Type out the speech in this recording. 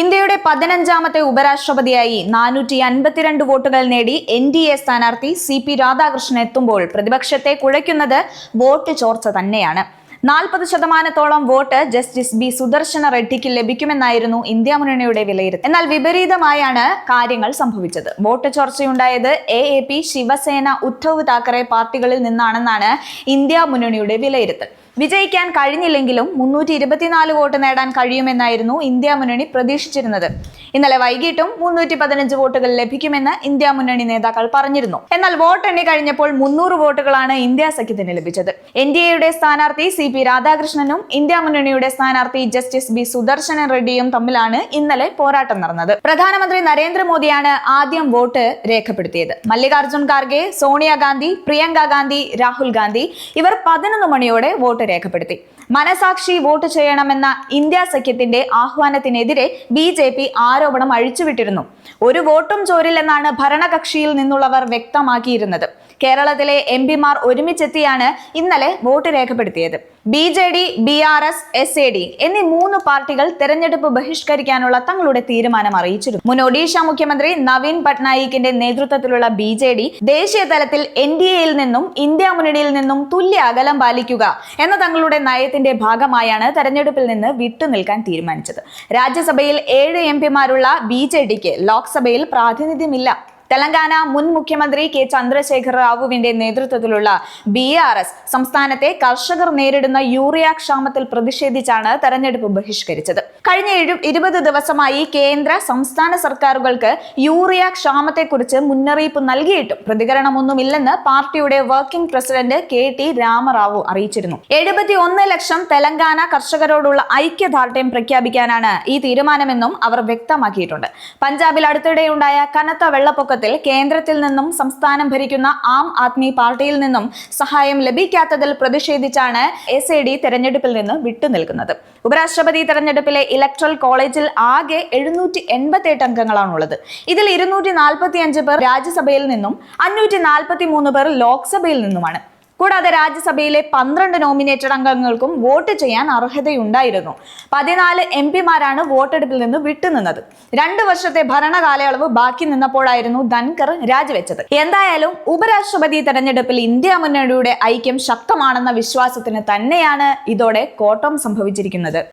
ഇന്ത്യയുടെ പതിനഞ്ചാമത്തെ ഉപരാഷ്ട്രപതിയായി നാനൂറ്റി അൻപത്തിരണ്ട് വോട്ടുകൾ നേടി എൻ ഡി എ സ്ഥാനാർത്ഥി സി പി രാധാകൃഷ്ണൻ എത്തുമ്പോൾ പ്രതിപക്ഷത്തെ കുഴയ്ക്കുന്നത് വോട്ട് ചോർച്ച തന്നെയാണ്. നാൽപ്പത് ശതമാനത്തോളം വോട്ട് ജസ്റ്റിസ് ബി സുദർശന റെഡ്ഡിക്ക് ലഭിക്കുമെന്നായിരുന്നു ഇന്ത്യ മുന്നണിയുടെ വിലയിരുത്തൽ. എന്നാൽ വിപരീതമായാണ് കാര്യങ്ങൾ സംഭവിച്ചത്. വോട്ട് ചോർച്ചയുണ്ടായത് A A P Shiv Sena Uddhav Thackeray പാർട്ടികളിൽ നിന്നാണെന്നാണ് ഇന്ത്യ മുന്നണിയുടെ വിലയിരുത്തൽ. വിജയിക്കാൻ കഴിഞ്ഞില്ലെങ്കിലും മുന്നൂറ്റി ഇരുപത്തിനാല് വോട്ട് നേടാൻ കഴിയുമെന്നായിരുന്നു ഇന്ത്യ മുന്നണി പ്രതീക്ഷിച്ചിരുന്നത്. ഇന്നലെ വൈകിട്ടും മുന്നൂറ്റി പതിനഞ്ച് വോട്ടുകൾ ലഭിക്കുമെന്ന് ഇന്ത്യ മുന്നണി നേതാക്കൾ പറഞ്ഞിരുന്നു. എന്നാൽ വോട്ട് എണ്ണി കഴിഞ്ഞപ്പോൾ മുന്നൂറ് വോട്ടുകളാണ് ഇന്ത്യ സഖ്യത്തിന് ലഭിച്ചത്. എൻ ഡി എയുടെ സ്ഥാനാർത്ഥി സി പി രാധാകൃഷ്ണനും ഇന്ത്യ മുന്നണിയുടെ സ്ഥാനാർത്ഥി ജസ്റ്റിസ് ബി സുദർശന റെഡ്ഡിയും തമ്മിലാണ് ഇന്നലെ പോരാട്ടം നടന്നത്. പ്രധാനമന്ത്രി നരേന്ദ്രമോദിയാണ് ആദ്യം വോട്ട് രേഖപ്പെടുത്തിയത്. മല്ലികാർജുൻ ഖാർഗെ സോണിയാഗാന്ധി പ്രിയങ്ക ഗാന്ധി രാഹുൽ ഗാന്ധി ഇവർ പതിനൊന്ന് മണിയോടെ വോട്ട് രേഖപ്പെടുത്തി. മനസാക്ഷി വോട്ട് ചെയ്യണമെന്ന ഇന്ത്യ സഖ്യത്തിന്റെ ആഹ്വാനത്തിനെതിരെ ബി ജെ പി ആരോപണം അഴിച്ചുവിട്ടിരുന്നു. ഒരു വോട്ടും ചോരില്ലെന്നാണ് ഭരണകക്ഷിയിൽ നിന്നുള്ളവർ വ്യക്തമാക്കിയിരുന്നത്. കേരളത്തിലെ എം പിമാർ ഒരുമിച്ചെത്തിയാണ് ഇന്നലെ വോട്ട് രേഖപ്പെടുത്തിയത്. B J D B R S S A D എന്നീ മൂന്ന് പാർട്ടികൾ തെരഞ്ഞെടുപ്പ് ബഹിഷ്കരിക്കാനുള്ള തങ്ങളുടെ തീരുമാനം അറിയിച്ചിരുന്നു. മുൻ ഒഡീഷ മുഖ്യമന്ത്രി നവീൻ പട്നായിക്കിന്റെ നേതൃത്വത്തിലുള്ള ബി ജെ ഡി ദേശീയ തലത്തിൽ എൻ ഡി എയിൽ നിന്നും ഇന്ത്യ മുന്നണിയിൽ നിന്നും തുല്യ അകലം പാലിക്കുക എന്ന തങ്ങളുടെ നയത്തിന്റെ ഭാഗമായാണ് തെരഞ്ഞെടുപ്പിൽ നിന്ന് വിട്ടുനിൽക്കാൻ തീരുമാനിച്ചത്. രാജ്യസഭയിൽ ഏഴ് എം പിമാരുള്ള ബി ജെ ഡിക്ക് ലോക്സഭയിൽ പ്രാതിനിധ്യമില്ല. തെലങ്കാന മുൻ മുഖ്യമന്ത്രി കെ ചന്ദ്രശേഖർ റാവുവിന്റെ നേതൃത്വത്തിലുള്ള ബി ആർ എസ് സംസ്ഥാനത്തെ കർഷകർ നേരിടുന്ന യൂറിയ ക്ഷാമത്തിൽ പ്രതിഷേധിച്ചാണ് തെരഞ്ഞെടുപ്പ് ബഹിഷ്കരിച്ചത്. കഴിഞ്ഞ ഇരുപത് ദിവസമായി കേന്ദ്ര സംസ്ഥാന സർക്കാരുകൾക്ക് യൂറിയ ക്ഷാമത്തെക്കുറിച്ച് മുന്നറിയിപ്പ് നൽകിയിട്ടും പ്രതികരണമൊന്നുമില്ലെന്ന് പാർട്ടിയുടെ working president K T Rama Rao അറിയിച്ചിരുന്നു. എഴുപത്തി ഒന്ന് ലക്ഷം തെലങ്കാന കർഷകരോടുള്ള ഐക്യദാർഢ്യം പ്രഖ്യാപിക്കാനാണ് ഈ തീരുമാനമെന്നും അവർ വ്യക്തമാക്കിയിട്ടുണ്ട്. പഞ്ചാബിൽ അടുത്തിടെയുണ്ടായ കനത്ത വെള്ളപ്പൊക്കത്തിൽ കേന്ദ്രത്തിൽ നിന്നും സംസ്ഥാനം ഭരിക്കുന്ന ആം ആദ്മി പാർട്ടിയിൽ നിന്നും സഹായം ലഭിക്കാത്തതിൽ പ്രതിഷേധിച്ചാണ് എസ് എ ഡി തെരഞ്ഞെടുപ്പിൽ നിന്ന് വിട്ടുനിൽക്കുന്നത് ഉപരാഷ്ട്രപതി തെരഞ്ഞെടുപ്പിലെ ഇലക്ട്രൽ കോളേജിൽ ആകെ എഴുന്നൂറ്റി എൺപത്തി എട്ട് അംഗങ്ങളാണുള്ളത്. ഇതിൽ ഇരുന്നൂറ്റി നാൽപ്പത്തി അഞ്ച് പേർ രാജ്യസഭയിൽ നിന്നും അഞ്ഞൂറ്റി നാൽപ്പത്തി മൂന്ന് പേർ ലോക്സഭയിൽ നിന്നുമാണ്. കൂടാതെ രാജ്യസഭയിലെ പന്ത്രണ്ട് നോമിനേറ്റഡ് അംഗങ്ങൾക്കും വോട്ട് ചെയ്യാൻ അർഹതയുണ്ടായിരുന്നു. പതിനാല് എം പിമാരാണ് വോട്ടെടുപ്പിൽ നിന്ന് വിട്ടുനിന്നത്. രണ്ടു വർഷത്തെ ഭരണകാലയളവ് ബാക്കി നിന്നപ്പോഴായിരുന്നു ധൻകർ രാജിവെച്ചത്. എന്തായാലും ഉപരാഷ്ട്രപതി തെരഞ്ഞെടുപ്പിൽ ഇന്ത്യ മുന്നണിയുടെ ഐക്യം ശക്തമാണെന്ന വിശ്വാസത്തിന് തന്നെയാണ് ഇതോടെ കോട്ടം സംഭവിച്ചിരിക്കുന്നത്.